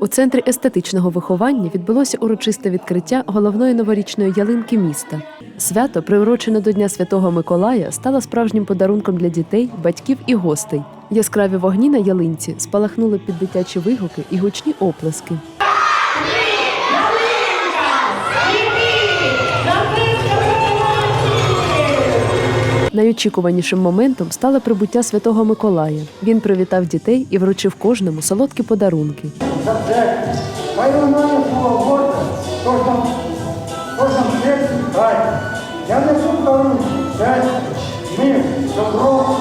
У центрі естетичного виховання відбулося урочисте відкриття головної новорічної ялинки міста. Свято, приурочене до Дня Святого Миколая, стало справжнім подарунком для дітей, батьків і гостей. Яскраві вогні на ялинці спалахнули під дитячі вигуки і гучні оплески. Найочікуванішим моментом стало прибуття Святого Миколая. Він привітав дітей і вручив кожному солодкі подарунки. Я несу дарунки, щастя, мир, добро.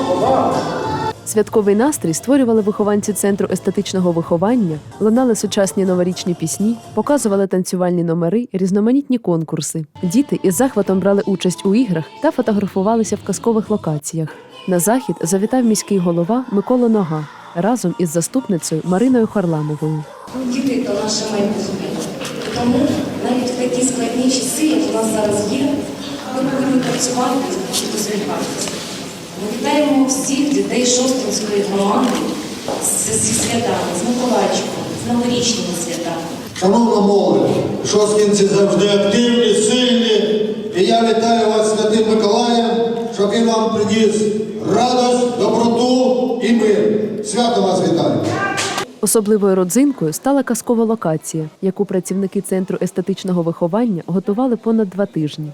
Святковий настрій створювали вихованці центру естетичного виховання, лунали сучасні новорічні пісні, показували танцювальні номери, різноманітні конкурси. Діти із захватом брали участь у іграх та фотографувалися в казкових локаціях. На захід завітав міський голова Микола Нога разом із заступницею Мариною Харламовою. Діти то наше майбутнє. Тому навіть в такі складні часи, як у нас зараз є, ми повинні працювати і посміхатися. Вітаємо всіх дітей Шостинської громади зі святами, з Миколайчиком, з новорічними святами. Шановна молодь, шосткінці завжди активні, сильні. І я вітаю вас Святим Миколаєм, щоб він вам приніс радость, доброту і мир. Свято вас вітаю! Особливою родзинкою стала казкова локація, яку працівники центру естетичного виховання готували понад два тижні.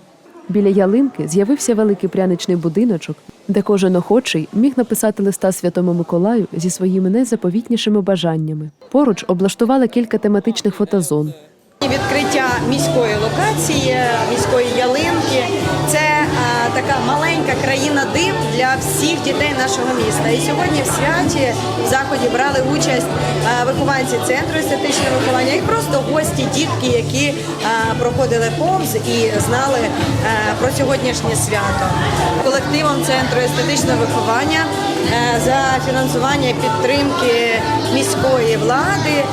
Біля ялинки з'явився великий пряничний будиночок, де кожен охочий міг написати листа Святому Миколаю зі своїми найзаповітнішими бажаннями. Поруч облаштували кілька тематичних фотозон. Відкриття міської локації, міської ялинки така маленька країна див для всіх дітей нашого міста. І сьогодні в святі в заході брали участь е, вихованці центру естетичного виховання і просто гості, дітки, які е, проходили повз і знали е, про сьогоднішнє свято. Колективом центру естетичного виховання за фінансування підтримки міської влади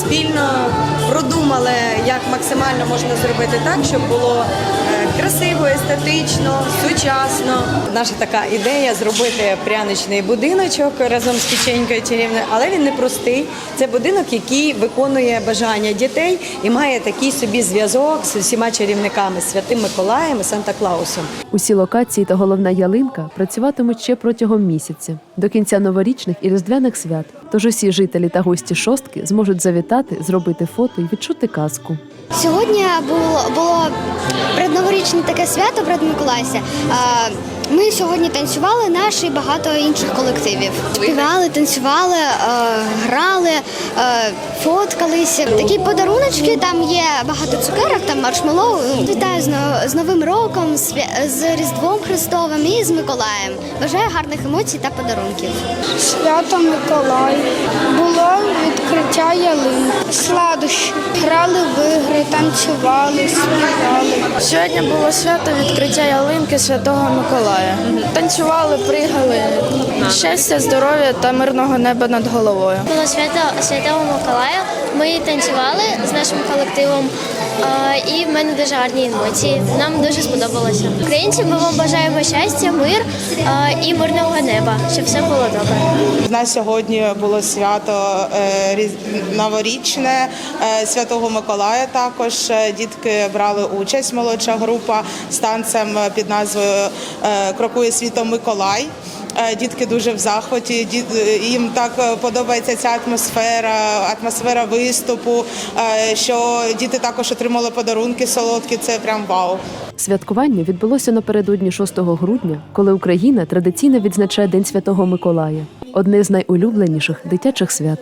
спільно продумали, як максимально можна зробити так, щоб було е, красиво, естетично, сучасно. Наша така ідея зробити пряничний будиночок разом з печенькою чарівною, але він не простий. Це будинок, який виконує бажання дітей і має такий собі зв'язок з усіма чарівниками Святим Миколаєм і Санта Клаусом. Усі локації та головна ялинка працюватимуть ще протягом місяця до кінця новорічних і різдвяних свят. Тож усі жителі та гості шостки зможуть завітати, зробити фото і відчути казку. Сьогодні було, було предноворічне таке свято перед Миколайся. Ми сьогодні танцювали наші багато інших колективів. Співали, танцювали, е, грали, е, фоткалися. Такі подаруночки, там є багато цукерок, там маршмеллоу. Вітаю з, Новим роком, з Різдвом Христовим і з Миколаєм. Бажаю гарних емоцій та подарунків. Свято Миколай. Було відкриття ялинки. Сладощі. Грали в ігри, танцювали, співали. Сьогодні було свято відкриття ялинки Святого Миколая. Танцювали, пригали. Щастя, здоров'я та мирного неба над головою. Було свято Святого Миколая. Ми танцювали з нашим колективом, і в мене дуже гарні емоції. Нам дуже сподобалося. Українці, ми вам бажаємо щастя, мир і мирного неба, щоб все було добре. У нас сьогодні було свято е, новорічне е, Святого Миколая. Також Е, дітки брали участь. Молодша група з танцем під назвою е, Крокує світом Миколай. Е, Дітки дуже в захваті. е, Їм так е, подобається ця атмосфера, атмосфера виступу. е, Що діти також отримали подарунки солодкі. Це прям вау. Святкування відбулося напередодні 6 грудня, коли Україна традиційно відзначає День Святого Миколая одне з найулюбленіших дитячих свят.